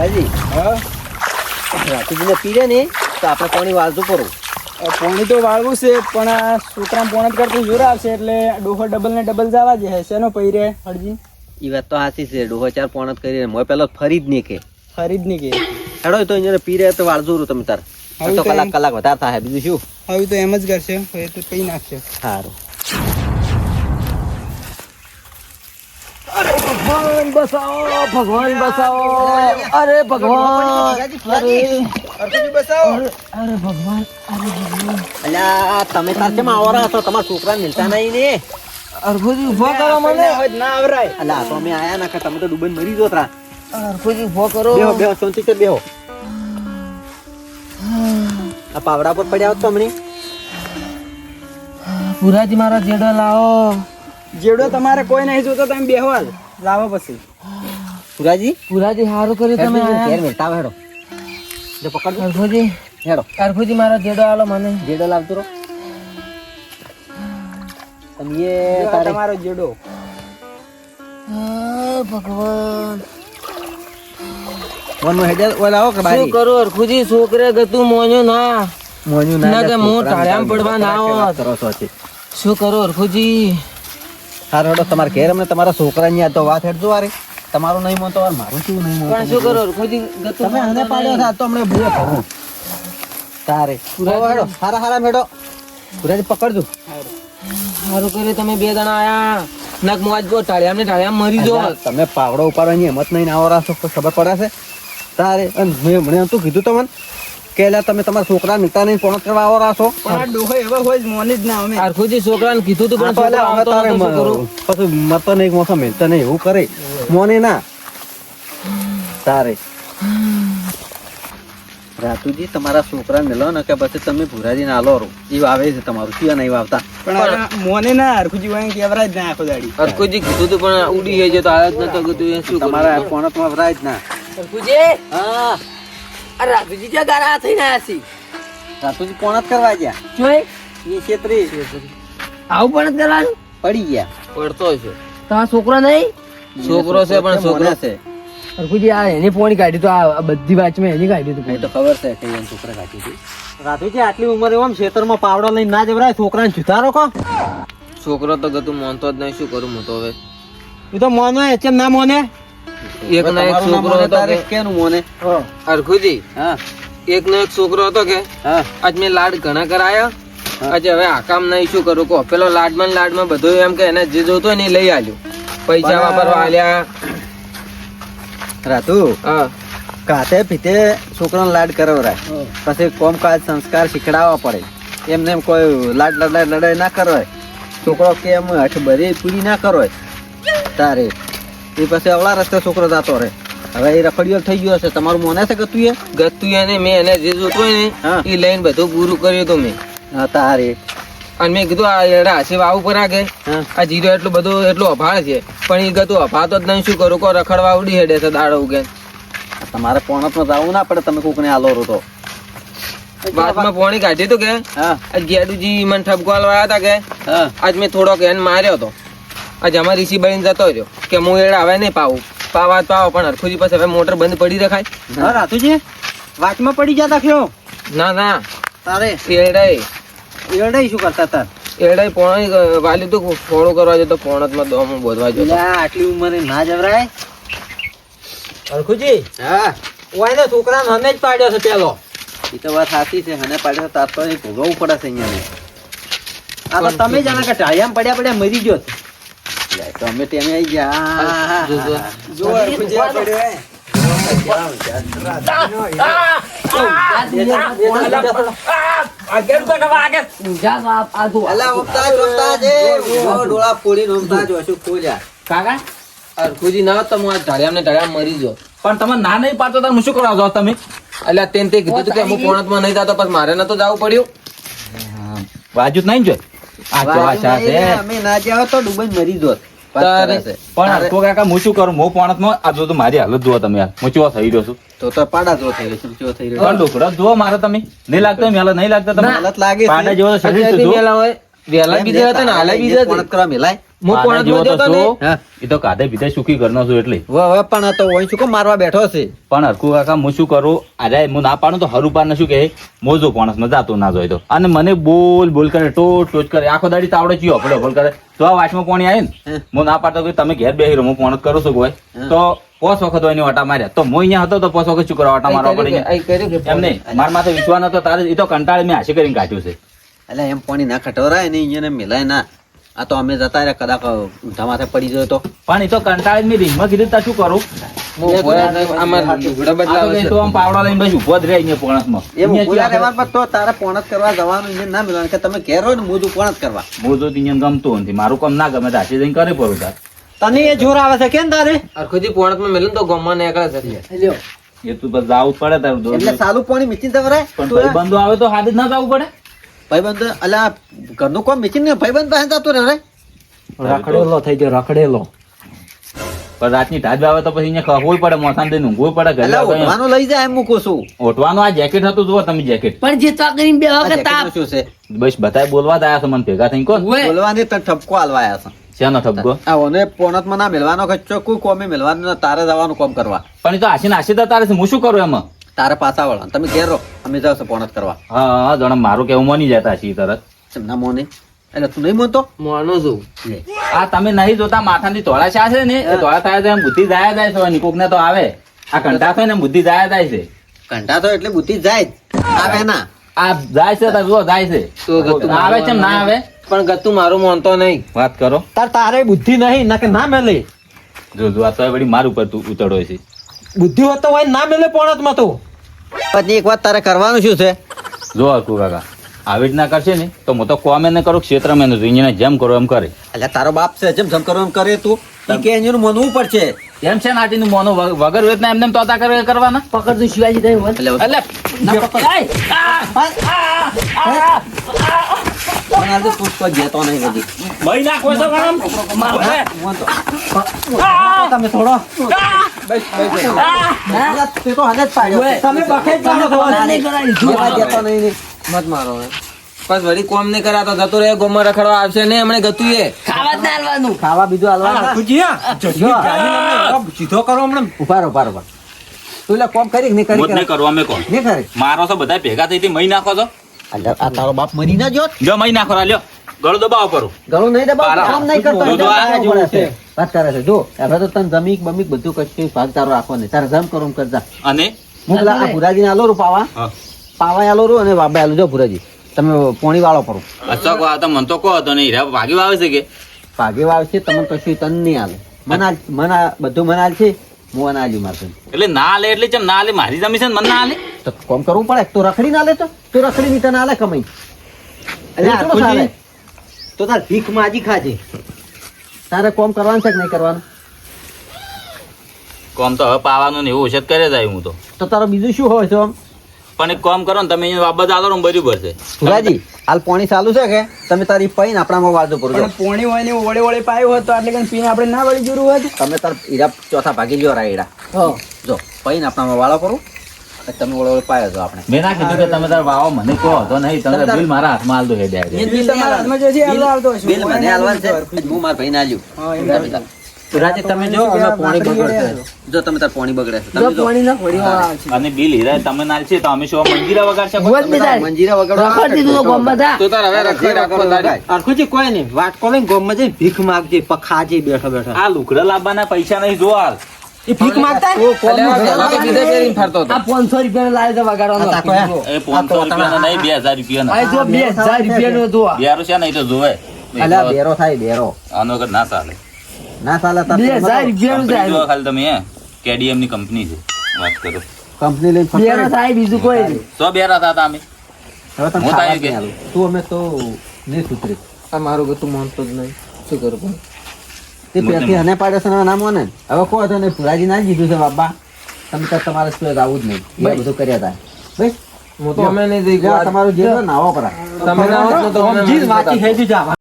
રાજી હા? રાતુજીને પીરે ને તો આપણે પાણી વાળતું પડું પોણી તો વાળવું છે પણ આ છોકરા પોણત કરતું જોર આવશે એટલે ડોહો ડબલ ને ડબલ જવા જે નો શેનો પૈરે હળજી? એ વાત તો સાચી છે. ડોહો ચાર પોણત કરીને મોય પેલો ફરી જ નહીં કે ખરીદની કે હેડો તો અહીંયા પીરે તો વાળજો તમે તાર. તો કલાક કલાક વધારે થાય. બીજું શું? હવે તો એમ જ કરશે. તો પી નાખશે. સારું ભગવાન બસાવો ભગવાન બસાવો અરે ભગવાન અરે અરે ભગવાન અરે ભગવાન અલ્યા તમે સાથે માં આવરા છો? તમારા છોકરા મિલતા નહીં ને. અરભુજી ઊભો કરો મને. ના આવરાય. અલ્યા તો અમે આયા ના તમે તો ડૂબન મરી જો ત્રા અરભુજી ઊભો કરો. બેહો બેહો શાંતિ છે બેહો. આ પાવડા પર પડ્યા તો હમણાં પુરાજી મારા જેડો લાવો. જેડો તમારે કોઈ નહીં જોતો તમે બેહો હાલ. લાવો પછી. પુરાજી? પુરાજી સારું કર્યું તમે ઘેર મિલતા હેડો જો પકડ અર્ભુજી હેડો. અર્ભુજી મારો જેડો આલો મને. જેડો લાવતો રહો. તમે તમારો જેડો. ભગવાન. મનમાં હેડે ઓલા આવો કે શું કરું અરખુજી છોકરે ગતું મોન્યો ના. મોન્યું ના કે છોકરાને પડવા ના છો શું કરું અરખુજી હારું હેડો તમારે ઘેર અમને તમારા છોકરાની ની તો વાત હેડજો વારે તમારું નહીં મોતો મારું શું નહીં મોતો પણ શું કરો અરખુજી તમે આને પાડ્યો છે તો અમને ભૂલે ભરું તારે. હેડો હારા હારા મેડો. પુરાજી પકડજો સારું કરે તમે બે જણા આયા. નાક મોજ બો ટાળ્યા ને ટાળ્યા મરી જો તમે પાવડો ઉપાડવાની હિંમત નહીં આવરા છો તો ખબર પડે છે. તારે અને મેં મને તું કીધું તમને. કે તમે તમારા છોકરા મિલતા નહીં પોણત કરવા આવો રાસો પણ આ ડોહો એવો હોય મોની જ ના અમે. અરખુજી છોકરાને કીધું તું પણ છોકરા આવતો નતો, કરું? પછી મરતો નહીં મોસો મિલતા નહીં એવું કરે. મોને ના. તારે. રાતુજી તમારા છોકરા મેલો ને કે પછી તમે ભુરાજી ના લો એ વાવે છે તમારું ક્યાં નહીં વાવતા. પણ મોને ના હરખુજી વાય કેવરાય જ ના આખો દાડી અરખુજી કીધું તું પણ ઉડી ગઈ છે તો આવ્યો જ નતો કીધું શું કરું? તમારા ફોન વરાય જ ના. હરખુજી? હા. અરે રાતુજી ત્યાં ગારા થઈને આયા છી? રાતુજી જ કરવા ગયા? જોઈ? એ છેતરી. આવું પણ જ કરવાનું? પડી ગયા. પડતો છે તમારા છોકરો નહીં? છોકરો છે પણ છોકરો છે. અરકુજી આ એની ફોન કાઢી તો આ બધી વાંચમાં એની કાઢી તો તો ખબર છે કે એમ છોકરા કાઢી હતી. રાતુજી આટલી ઉંમરે એમ ખેતરમાં પાવડો લઈને ના જવરાય છોકરાને જુતારો કો. છોકરો તો ગતું મોનતો જ નહીં શું કરું હું તો હવે? તું તો મોનો એમ ના મોને? એક ના એક છોકરો હતો કે કેનું મોને? અરખુજી હા. એક નો એક છોકરો હતો કે હા. આજ મેં લાડ ઘણા કરાયા. આજે હવે આકામ નહીં શું કરું? કહો પેલો લાડમાં લાડમાં બધું એમ કે એને જે જોતો ને લઈ આલ્યો. પૈસા વાપરવા આલ્યા. રાતુ હા. કાતે પીતે છોકરાને લાડ કરાવરાય. પછી કોમકાજ સંસ્કાર શીખડાવવા પડે. એમને એમ કોઈ લાડ લડાઈ લડાઈ ના કરવાય. છોકરો કે એમ હઠ બધી પૂરી ના કરવાય? તારે એ પછી અવળા રસ્તે છોકરો જતો રહે. હવે એ રખડિયો થઈ ગયો હશે તમારું મોને છે કે તું એ ગતું એને મેં એને જે જોતું હોય ને એ લઈને બધું પૂરું કર્યું હતું મેં. હા તારે. અને મેં કીધું આ એડા હાસી વાવ ઉપર આગે. આ જીરો એટલું બધું એટલું અભાળ છે. પણ એ ગતું અભાતો જ નહીં. શું કરું? કો રખડવા ઉડી હેડે છે દાડો ઉગે. તમારે પોણતમાં જવું ના પડે તમે કોકને આલો રો તો. વાતમાં પોણી કાઢી હતું કે? હા. ગેડુજી મને ઠપકો આલવા હતા કે? હા. આજ મેં થોડોક એને માર્યો હતો આજ અમારે ઋષિભાઈ જતો રહ્યો કે હું એડ આવે નહીં પાવું. પાવા તો પાવો પણ હરખુજી પાસે હવે મોટર બંધ પડી રખાય. હા રાતુજી? વાતમાં પડી જતા કયો? ના ના. તારે? એડાય. એડાય શું કરતા તાર એડાય પોણો વાલી તું ફોડો કરવા જતો પોણતમાં દોમ બોધવા જતો. આટલી ઉંમરે ના જવરાય. હરખુજી? હા? ઓયને છોકરા મને જ પાડ્યો છે પેલો. એ તો વાત સાચી છે હને પાડ્યો તાર તો એ ભોગવવું પડે છે અહીંયા આ તો તમે જાણે કે ટાળિયામાં પડ્યા પડ્યા મરી ગયો છે. લે, તો અમે ટેમે આવી ગયા. જો, જો. જો હરખુજી આ પડ્યો હે. ના તો હું ને મરી જો પણ તમે ના નહીં પાડતો તમે શું કરવા જાઓ તમે? એટલે તેન તે કીધું તું કે હું પોણતમાં નહીં થતો પણ મારે નતો જવું પડ્યું. બાજુ નહીં જોઈ આ કેવા વાજુ શા નહીં છે અમે ના જાઓ તો ડૂબાઈને મરી જોત. વાત તારે- કરે છે. પણ તારે- કાકા હું શું કરું? હું પોણતમાં આ જો તો મારી હાલત જુઓ તમે યાર હું થઈ રહ્યો છું. તો તો પાડા જેવો થઈ રહ્યો છે, થઈ રહ્યો પણ ડોકરા જુઓ મારે તમે. નહીં લાગતો મેલા નહીં લાગતા છે? તમે હાલત લાગે પાડા જેવો શરીર જુઓ. વહેલા હોય. વહેલા બીજા હતા ને હાલે હાલે બીજા પોણત કરવા મેલાય. હું આના પોણત જેવો માં તો શું? એ તો કાઢે પીધે સુખી ઘરનો છું એટલે. હવે હવે પણ તો ઓય શું મારવા બેઠો છે? પણ હરકુ કાકા હું શું કરું? અરે હું ના પાડું તો હરુ પાડ શું કે મોજો પોણસમાં જાતો ના જોઈ તો. અને મને બોલ બોલ કરે ટોચ ટોચ કરે. આખો દાડી તાવડે ચીયો આપણે બોલ કરે. તો આ વાંચમાં કોણી આવે ને? હે. ના પાડતો કે તમે ઘેર બેહી રહો હું પોણસ કરું છું કોઈ. તો પોસ વખત હોય એની વાટા માર્યા. તો હું અહીંયા હતો તો પોસ વખત શું કરવા વાટા મારવા પડી ગયા અહીં કર્યું કે એમ નહીં. મારા માથે વિશ્વાસ નતો તારે એ તો કંટાળે મેં હાશે કરીને કાઢ્યું છે. એટલે એમ પાણી ના ખટોરાય ને અહીંયા મિલાય ના. આ તો અમે જતા રહ્યા કદાચ ઊંધા માથે પડી ગયો તો. પણ એ તો કંટાળી મેં રીંગમાં કીધું તા શું કરું? મારું કામ ના ગમે જઈને કરે પડું તને એ જોર આવે છે કેમ તારે? હરખુજી પોણતમાં મેલું તો ગમમાં નીકળે છે. એ તું બસ જાવું પડે તારું એટલે સાલું પાણી મીચી જવરાય. પણ ભાઈબંધો આવે તો હાથે ના જવું પડે? ભાઈબંધ અલા ઘરનું કોમ મીચીને ભાઈબંધ પાસે જતો રહે રખડેલો થઈ ગયો રખડેલો. પણ રાતની ઢાજ આવે તો પછી અહીંયા ખવું પડે મોસાન દઈને ઊંઘવું પડે ઘરે તો ઓઢવાનું લઈ જાય એમ મૂકું છું. ઓઢવાનું આ જેકેટ હતું જુઓ તમે જેકેટ પણ જે ચોકડી બે આ વખત jacket શું છે? બસ બતાય બોલવા જ આયા છો મને ભેગા થઈને કોણ? બોલવાની તો ઠપકો આલવા છે. શેનો ઠપકો? આ ઓને પોણતમાં ના મેળવાનો કે ચોખ્ખું કોમે મેળવાનું તારે જવાનું કોમ કરવા. પણ એ તો આશીને આશી તો તારે હું શું કરું એમાં? તારે પાછા વળો તમે ઘેર રહો. અમે જાવ પોણત કરવા. હા હા જણા મારું કેવું મોની જતા છીએ તરત. ના મોને? એટલે તું નહીં મોનતો મોનો છું. આ તમે નહીં જોતા માથાની ધોળા શા છે ને? એ ધોળા થાય છે બુદ્ધિ જાય જાય છે નિકોક ને તો આવે. આ કંટા થાય ને બુદ્ધિ જાય જાય છે. કંટા તો એટલે બુદ્ધિ જાય જ. આવે ના આ જાય છે તો જો જાય છે. તો ગતું આવે છે ના આવે? પણ ગતું મારું મોનતો નહીં. વાત કરો. તાર તારે બુદ્ધિ નહીં ના કે ના મેલે. જો જો આ તો વળી મારું પર તું ઉતરડો છે. બુદ્ધિ હોત તો હોય ના મેલે પોણતમાં તો. પછી એક વાત તારે કરવાનું શું છે જો હરકુ કાકા આવી રીતના કરશે ને તો હું તો કોમે ને કરું ક્ષેત્ર મેં અહીંયા જેમ કરો એમ કરે એટલે તારો બાપ છે જેમ જેમ કરવાનું કરે તું ઈ કે એનું મનવું પડશે એમ છે ને આટીનું મોનો વગર વગર વેતના એમને એમ તોતા કરે કરવાના પકડતું શિવાજી થયું એટલે એટલે ના પકડ. પણ તું નહીં ભાઈ નાખો તો ગરમ તમે થોડો તે તો હાલે જ પાડ્યો તમે બખે જ જાણો નહીં કરાવી. જેવા જેતો નહીં. મત મારો બસ વળી કોમ નહીં કરાતો જતો રહે ગોમાં રખડવા આવશે ને હમણાં ગતું એ ખાવા જ ખાવા બીજું હાલવા ખુજી હા જલ્દી જાણીને અમને સીધો કરો હમણાં ઊભા રહો, ઊભા રહો, ઊભા રહો. તું કોમ કરી કે નહીં કરી મોત ને કે કરો અમે કોણ નહીં કરી મારો તો બધા ભેગા થઈ મહી નાખો છો આ તારો બાપ મરી ના જોત જો મરી નાખો લ્યો. ગળો દબાવો કરો ગળો નહીં દબાવ કામ નહીં કરતો જો, જો, આ એટલે જેવું પડે છે. વાત કરે છે. જો હવે તો તને જમીક બમીક બધું કશું ભાગ તારો રાખવો નહીં. તારે જમ કરો એમ કરજા અને? હું આ ભુરાજીને આલો રૂ પાવા. હા. પાવા આલો રૂ અને બાબા આલો. જો ભુરાજી તમે પોણી વાળો કરો અચ્છા કો આ તો મન તો કહો તો નહીં. રે ભાગી વાવે છે કે? ભાગે છે તમને કશું તન નહીં આલે. મના મના બધું મનાલ છે. હું ના આલ્યું મારે એટલે ના લે એટલે ચમ ના લે? મારી જમી છે મને ના લે? તો કોમ કરવું પડે? તો રખડી ના લે તો? તો રખડી ની તને આલે કમાઈ. અરે. તો તાર ભીખ માજી ખાજે. તારે કોમ કરવાનું છે કે નહીં કરવાનું? કોમ તો હવે પાવાનું ને એવું ઓછત કરે જાય હું તો. તો તારો બીજું શું હોય છે આમ પણ એક કામ કરો ને તમે અહીંયા બાબત આલો ને બરાબર છે ભુરાજી હાલ પોણી ચાલુ છે કે? તમે તારી પૈન આપણામાં વાળજો પૂરજો પણ પોણી હોય ને વળે વળે પાયો હોત તો આટલે કઈ પીને આપણે ના વળી જરૂર હોય તમે તાર ઈરા ચોથા ભાગી ગયો રા ઈરા. જો પૈન આપણામાં વાળો કરું અને તમે ઓળો ઓળો પાયો છો આપણે. મેં ના કીધું કે તમે તાર વાવો મને કહો તો નહીં તમે બિલ મારા હાથમાં આલ દો હે. બિલ તમારા હાથમાં જે છે, એ આવતો. બિલ મને હાલવાનું છે હું મારા ભાઈને આલ્યું. એમ તમે જો અમે પાણી બગડશે જો તમે તાર પાણી બગડે છે. તમે જો પાણી ના ખોડી વાળા છે. અને બિલ હીરા તમે નાલ છે તો અમે શું મંજીરા તાર બેટા. મંજીરા વગાડો. રખડતી દીધું તો ગોમ બધા. તો તાર હવે રખડી રાખો તારી. કોઈ નહીં. વાત કોલે ગોમમાં જઈ ભીખ માગજે પખાજે બેઠો બેઠો. આ લુકડા લાવવાના પૈસા નહીં જો હાલ. એ ભીખ માંગતા ઓ ફરતો હતો. આ 500 રૂપિયા લાવ્યો તો વગાડવાનો. એ પાંચસો રૂપિયા નહીં બે હજાર રૂપિયા આ જો 2000 રૂપિયાનો જો આ. બિયારો છે નહીં તો જોવે. અલ્યા બેરો થાય બેરો. આનો કર ના ચાલે. ના સાલા તમે 2000 રૂપિયાનું કંપની થાય. જો ખાલી તમે કેડીએમની કંપની છે વાત કરો. કંપની લઈને રહે. થાય બીજું કોઈ નહીં. સો બેરા હતા અમે. હવે તમે હું આલું. તું અમે તો ને સુધરી. આ મારું ગતું માનતો જ નહીં. શું કરું પણ? તે પેથી અને પાડે છે ને મોને? ને. હવે કો તો ને પુરાજી ના જ દીધું છે બાબા તમે તો તમારે સ્કૂલે આવું જ નહીં. એ બધું કર્યા હતા ભાઈ હું તો અમે નહીં તમારું જે નાવો કરા તમે નાવો તો અમે વાંચી મારી થઈ જા